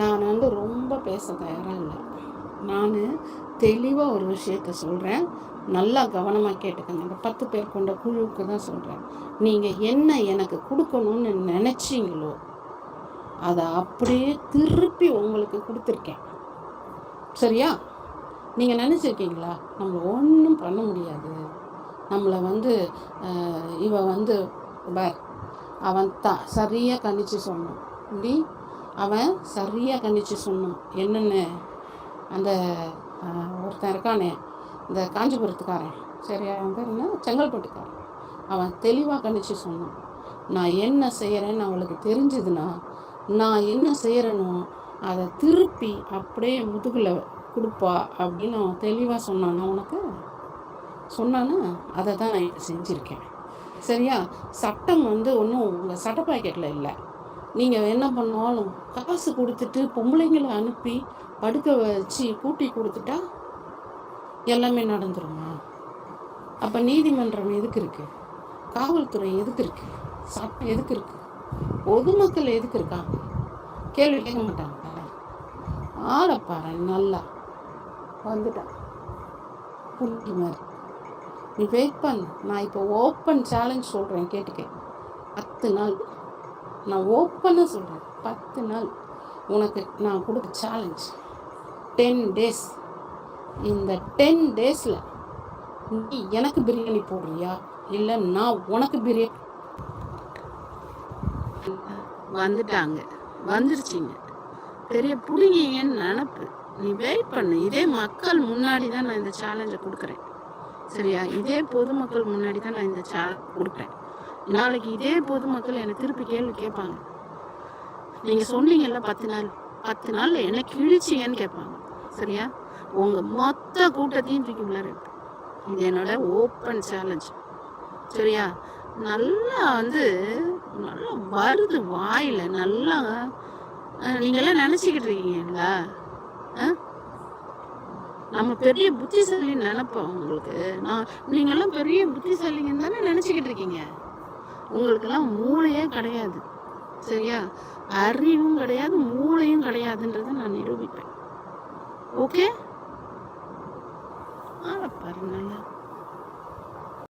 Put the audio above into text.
நான் வந்து ரொம்ப பேச தயாராக இல்லை. நான் தெளிவாக ஒரு விஷயத்த சொல்கிறேன் நல்லா கவனமாக கேட்டுக்கங்க. இந்த பத்து பேர் கொண்ட குழுவுக்கு தான் சொல்கிறேன் நீங்கள் என்ன எனக்கு கொடுக்கணும்னு நினச்சிங்களோ அதை அப்படியே திருப்பி உங்களுக்கு கொடுத்துருக்கேன். சரியா? நீங்கள் நினச்சிருக்கீங்களா? நம்மளை ஒன்றும் பண்ண முடியாது. நம்மளை வந்து இவ வந்து பார் அவன் தான் சரியாக கணிச்சு சொன்னான் இப்படி அவன் சரியாக கணிச்சு சொன்னான். என்னென்னு அந்த ஒருத்தன் இருக்கானே இந்த காஞ்சிபுரத்துக்காரன். சரியா அவன் பேர் என்ன? செங்கல்பட்டுக்காரன். அவன் தெளிவாக கணிச்சு சொன்னான். நான் என்ன செய்கிறேன்னு அவளுக்கு தெரிஞ்சதுன்னா நான் என்ன செய்கிறேனோ அதை திருப்பி அப்படியே முதுகில் கொடுப்பா அப்படின்னு அவன் தெளிவாக சொன்னானா உனக்கு? சொன்னானா? அதை தான் நான் செஞ்சுருக்கேன். சரியா? சட்டம் வந்து ஒன்றும் உங்கள் சட்ட பாக்கெட்டில் இல்லை. நீங்கள் என்ன பண்ணாலும் காசு கொடுத்துட்டு பொம்பளைங்களை அனுப்பி படுக்க வச்சு கூட்டி கொடுத்துட்டா எல்லாமே நடந்துருமா? அப்போ நீதிமன்றம் எதுக்கு இருக்குது காவல்துறை எதுக்கு இருக்குது சட்டம் எதுக்கு இருக்குது பொதுமக்கள் எதுக்கு இருக்காங்க? கேள்வி கேட்க மாட்டாங்க ஆளப்பாரு நல்லா. வந்துட்டான். புரிஞ்சு மாதிரி. நீ வெயிட் பண்ணு. நான் இப்போ ஓப்பன் சேலஞ்ச் சொல்கிறேன் கேட்டுக்க பத்து நாள். நான் ஓப்பனாக சொல்கிறேன் பத்து நாள் உனக்கு நான் கொடுத்த சேலஞ்ச் டென் டேஸ் இந்த டென் டேஸில் நீ எனக்கு பிரியாணி போடுறியா? இல்லை நான் உனக்கு பிரியாணி வந்துட்டாங்க. வந்துருச்சிங்க. பெரிய புடுங்கிங்கன்னு நினப்பு. நீ வெயிட் பண்ணு. இதே மக்கள் முன்னாடி தான் நான் இந்த சேலஞ்சை கொடுக்குறேன். சரியா? இதே பொதுமக்கள் முன்னாடி தான் நான் இந்த சேலஞ்ச் கொடுக்குறேன். நாளைக்கு இதே பொதுமக்கள் என்னை திருப்பி கேள்வி கேட்பாங்க. நீங்கள் சொன்னீங்கல்ல பத்து நாள் பத்து நாளில் என்ன கிழிச்சிங்கன்னு கேட்பாங்க. சரியா? உங்கள் மொத்த கூட்டத்தையும் தூக்கி உள்ளார இது என்னோட ஓப்பன் சேலஞ்ச் சரியா? நல்லா வந்து நல்லா வருது வாயில் நல்லா நீங்களாம் நினச்சிக்கிட்டு இருக்கீங்களா நம்ம பெரிய புத்திசாலின்னு நினைப்போம் உங்களுக்கு. நான் நீங்களாம் பெரிய புத்திசாலிங்கன்னு தானே நினச்சிக்கிட்டு இருக்கீங்க? உங்களுக்கெல்லாம் மூளையே கிடையாது. சரியா? அறிவும் கிடையாது மூளையும் கிடையாதுன்றதை நான் நிரூபிப்பேன். ஓகே ஆளப்பாரு பாருங்க நல்லா